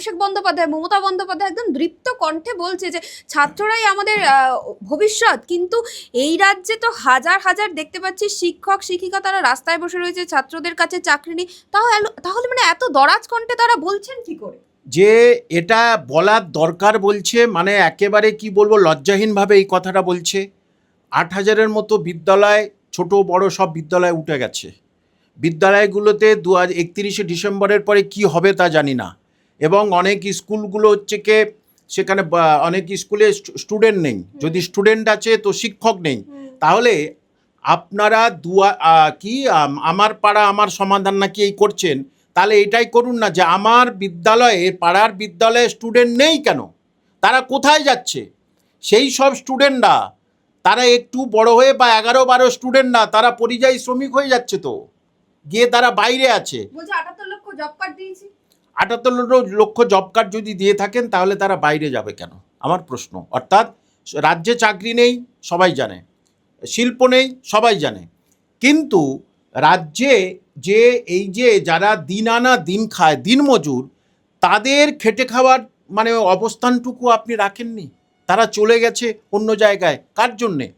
অভিষেক বন্দ্যোপাধ্যায়, মমতা বন্দ্যোপাধ্যায় একদম দৃপ্ত কণ্ঠে বলছে যে, ছাত্ররাই আমাদের ভবিষ্যৎ। কিন্তু এই রাজ্যে তো হাজার হাজার দেখতে পাচ্ছি শিক্ষক, শিক্ষিকা তারা রাস্তায় বসে রয়েছে, ছাত্রদের কাছে চাকরি নেই। তাহলে তাহলে মানে এত দরাজ কণ্ঠে তারা বলছেন কি করে? যে এটা বলার দরকার বলছে মানে একেবারে কি বলব, লজ্জাহীনভাবে এই কথাটা বলছে। আট হাজারের মতো বিদ্যালয়, ছোট, বড় সব বিদ্যালয় উঠে গেছে। বিদ্যালয়গুলোতে দু হাজার একত্রিশে ডিসেম্বরের পরে কি হবে তা জানি না। এবং অনেক স্কুলগুলো হচ্ছে কে সেখানে অনেক স্কুলে স্টুডেন্ট নেই। যদি স্টুডেন্ট আছে তো শিক্ষক নেই। তাহলে আপনারা দুয়া কি আমার পাড়া আমার সমাধান নাকি এই করছেন? তাহলে এটাই করুন না যে আমার বিদ্যালয়ে পাড়ার বিদ্যালয়ে স্টুডেন্ট নেই কেন? তারা কোথায় যাচ্ছে? সেই সব স্টুডেন্টরা তারা একটু বড় হয়ে বা এগারো বারো স্টুডেন্টরা তারা পরিযায়ী শ্রমিক হয়ে যাচ্ছে তো। গিয়ে তারা বাইরে আছে। বলছে আটাত্তর লক্ষ জব কার্ড দিয়েছি। আটাত্তর লক্ষ জব কার্ড যদি দিয়ে থাকেন, তাহলে তারা বাইরে যাবে কেন? আমার প্রশ্ন। অর্থাৎ, রাজ্যে চাকরি নেই, সবাই জানে। শিল্প নেই, সবাই জানে। কিন্তু রাজ্যে যে, এই যে যারা দিন আনা, দিন খায় দিনমজুর তাদের খেটে খাওয়ার মানে অবস্থানটুকু আপনি রাখেননি? তারা চলে গেছে অন্য জায়গায়। কার জন্যে?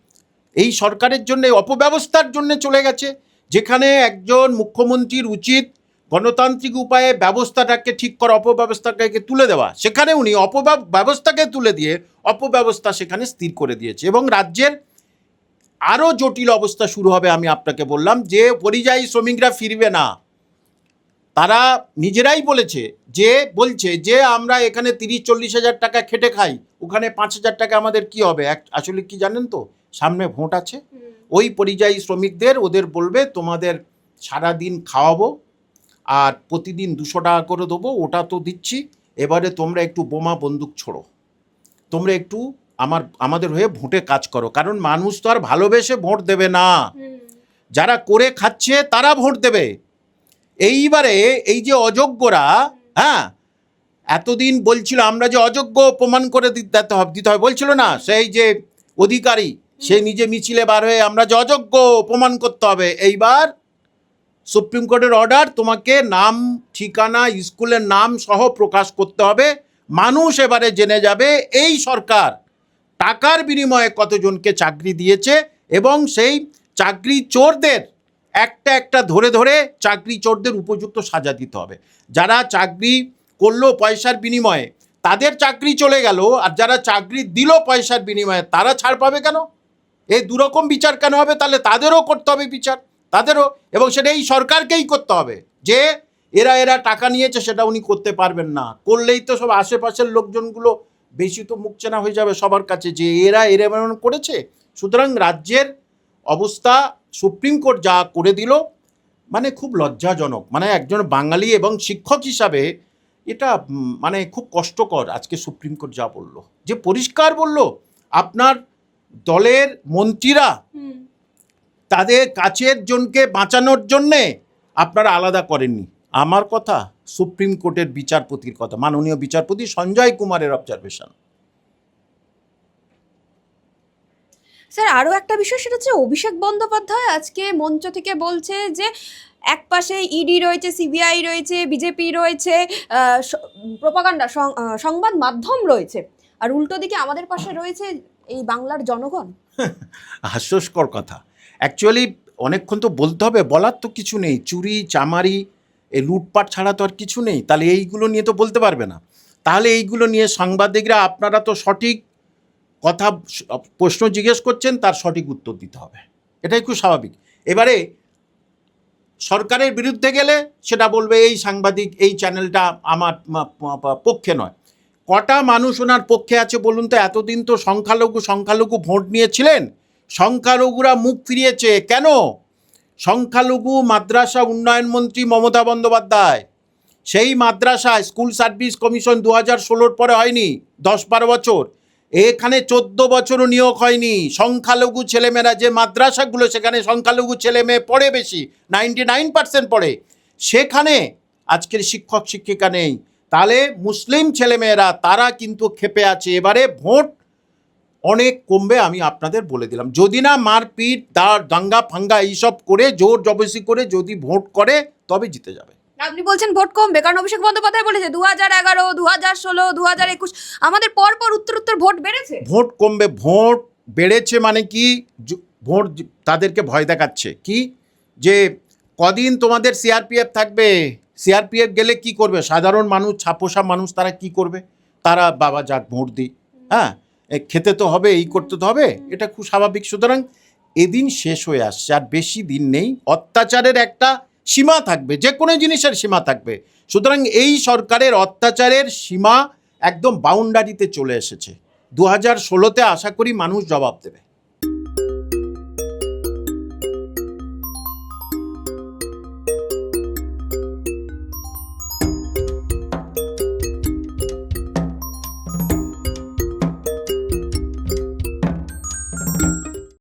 এই সরকারের জন্যে, অপব্যবস্থার জন্যে চলে গেছে, যেখানে একজন মুখ্যমন্ত্রীর উচিত গণতান্ত্রিক উপায়ে ব্যবস্থাটাকে ঠিক করা অপব্যবস্থাকে তুলে দেওয়া সেখানে উনি অপব্যবস্থাকে তুলে দিয়ে অপব্যবস্থা সেখানে স্থির করে দিয়েছে। এবং রাজ্যের আরও জটিল অবস্থা শুরু হবে আমি আপনাকে বললাম যে পরিযায়ী শ্রমিকরা ফিরবে না। তারা নিজেরাই বলেছে যে বলছে যে আমরা এখানে তিরিশ চল্লিশ হাজার টাকা খেটে খাই ওখানে পাঁচ হাজার টাকা আমাদের কি হবে? এক- আসলে কি জানেন তো? সামনে ভোট আছে। ওই পরিযায়ী শ্রমিকদের ওদের বলবে তোমাদের সারা দিন খাওয়াবো আর প্রতিদিন দুশো টাকা করে দেবো ওটা তো দিচ্ছি। এবারে তোমরা একটু বোমা বন্দুক ছোড়ো। তোমরা একটু আমার আমাদের হয়ে ভোটে কাজ করো। কারণ মানুষ তো আর ভালোবেসে ভোট দেবে না। যারা করে খাচ্ছে তারা ভোট দেবে। এইবারে এই যে অযোগ্যরা হ্যাঁ এতদিন বলছিল আমরা যে অযোগ্য প্রমাণ করে দিতে হবে দিতে হবে। বলছিল না সেই যে অধিকারী সে নিজে মিছিলে বার হয়ে আমরা যে অযোগ্য প্রমাণ করতে হবে। এইবার সুপ্রিম কোর্টের অর্ডার তোমাকে নাম, ঠিকানা, স্কুলের নাম সহ প্রকাশ করতে হবে। মানুষ এবারে জেনে যাবে, এই সরকার টাকার বিনিময়ে কতজনকে চাকরি দিয়েছে এবং সেই চাকরি চোরদের একটা একটা ধরে ধরে চাকরি চোরদের উপযুক্ত সাজা দিতে হবে। যারা চাকরি করল পয়সার বিনিময়ে, তাদের চাকরি চলে গেল আর যারা চাকরি দিল পয়সার বিনিময়ে, তারা ছাড় পাবে কেন? এই দুরকম বিচার কেন হবে? তাহলে তাদেরও করতে হবে বিচার। তাদেরও, এবং সেটা এই সরকারকেই করতে হবে। যে এরা এরা টাকা নিয়েছে, সেটা উনি করতে পারবেন না। করলেই তো সব আশেপাশের লোকজনগুলো বেশি তো মুখ চেনা হয়ে যাবে সবার কাছে, যে এরা এরা এমন করেছে। সুতরাং রাজ্যের অবস্থা সুপ্রিম কোর্ট যা করে দিল মানে খুব লজ্জাজনক। মানে একজন বাঙালি এবং শিক্ষক হিসাবে এটা মানে খুব কষ্টকর আজকে সুপ্রিম কোর্ট যা বলল। যে পরিষ্কার বলল, আপনার দলের মন্ত্রীরা তাদের কাছের জনকে বাঁচানোর জন্যে আপনারা আলাদা করেননি। আমার কথা সুপ্রিম কোর্টের বিচারপতির কথা মাননীয় বিচারপতি সঞ্জয় কুমারের অবজারভেশন স্যার আরও একটা বিষয় সেটা হচ্ছে অভিষেক বন্দ্যোপাধ্যায় আজকে মঞ্চ থেকে বলছে যে এক পাশে ইডি রয়েছে সিবিআই রয়েছে বিজেপি রয়েছে প্রপাগান্ডা সংবাদ মাধ্যম রয়েছে। আর উল্টো দিকে আমাদের পাশে রয়েছে এই বাংলার জনগণ। হাস্যস্কর কথা। অ্যাকচুয়ালি অনেকক্ষণ তো বলতে হবে, বলার তো কিছু নেই। চুরি, চামারি এই লুটপাট ছাড়া তো আর কিছু নেই। তাহলে এইগুলো নিয়ে তো বলতে পারবে না। তাহলে এইগুলো নিয়ে সাংবাদিকরা, আপনারা তো সঠিক কথা, প্রশ্ন জিজ্ঞেস করছেন, তার সঠিক উত্তর দিতে হবে। এটাই খুব স্বাভাবিক। এবারে সরকারের বিরুদ্ধে গেলে সেটা বলবে, এই সাংবাদিক, এই চ্যানেলটা আমার পক্ষে নয়। কটা মানুষ ওনার পক্ষে আছে বলুন তো? এতদিন তো সংখ্যালঘু সংখ্যালঘু ভোট নিয়েছিলেন। সংখ্যালঘুরা মুখ ফিরিয়েছে। কেন? সংখ্যালঘু মাদ্রাসা উন্নয়ন মন্ত্রী মমতা বন্দ্যোপাধ্যায়। সেই মাদ্রাসা স্কুল সার্ভিস কমিশন দু হাজার ষোলোর পরে হয়নি, দশ বারো বছর। এখানে চোদ্দ বছরও নিয়োগ হয়নি। সংখ্যালঘু ছেলেমেয়েরা যে মাদ্রাসাগুলো, সেখানে সংখ্যালঘু ছেলে মেয়ে পড়ে বেশি, নাইনটি নাইন পার্সেন্ট পড়ে। সেখানে আজকের শিক্ষক শিক্ষিকা নেই। তাহলে মুসলিম ছেলেমেয়েরা, তারা কিন্তু ক্ষেপে আছে। এবারে ভোট অনেক কমবে আমি আপনাদের বলে দিলাম। যদি না মারপিট দা দাঙ্গা ফাঙ্গা এইসব করে জোর জবরদস্তি করে যদি ভোট করে তবে জিতে যাবে। আপনি বলছেন ভোট কমবে কারণ অভিষেক বন্দ্যোপাধ্যায় বলেছে দু হাজার এগারো দু হাজার ষোলো দু হাজার একুশ আমাদের পর পর উত্তর উত্তর ভোট বেড়েছে। ভোট কমবে ভোট বেড়েছে মানে কি? ভোট তাদেরকে ভয় দেখাচ্ছে। কি? যে কদিন তোমাদের সিআরপিএফ থাকবে? সিআরপিএফ গেলে কি করবে? সাধারণ মানুষ ছাপোষা মানুষ তারা কি করবে? তারা বাবা যাক ভোট দিই হ্যাঁ? খেতে তো হবে, এই করতে তো হবে, এটা খুব স্বাভাবিক। সুতরাং এদিন শেষ হয়ে আসছে, আর বেশি দিন নেই। অত্যাচারের একটা সীমা থাকবে, যে কোনো জিনিসের সীমা থাকবে। সুতরাং এই সরকারের অত্যাচারের সীমা একদম বাউন্ডারিতে চলে এসেছে। দু হাজার ষোলোতে আশা করি মানুষ জবাব দেবে।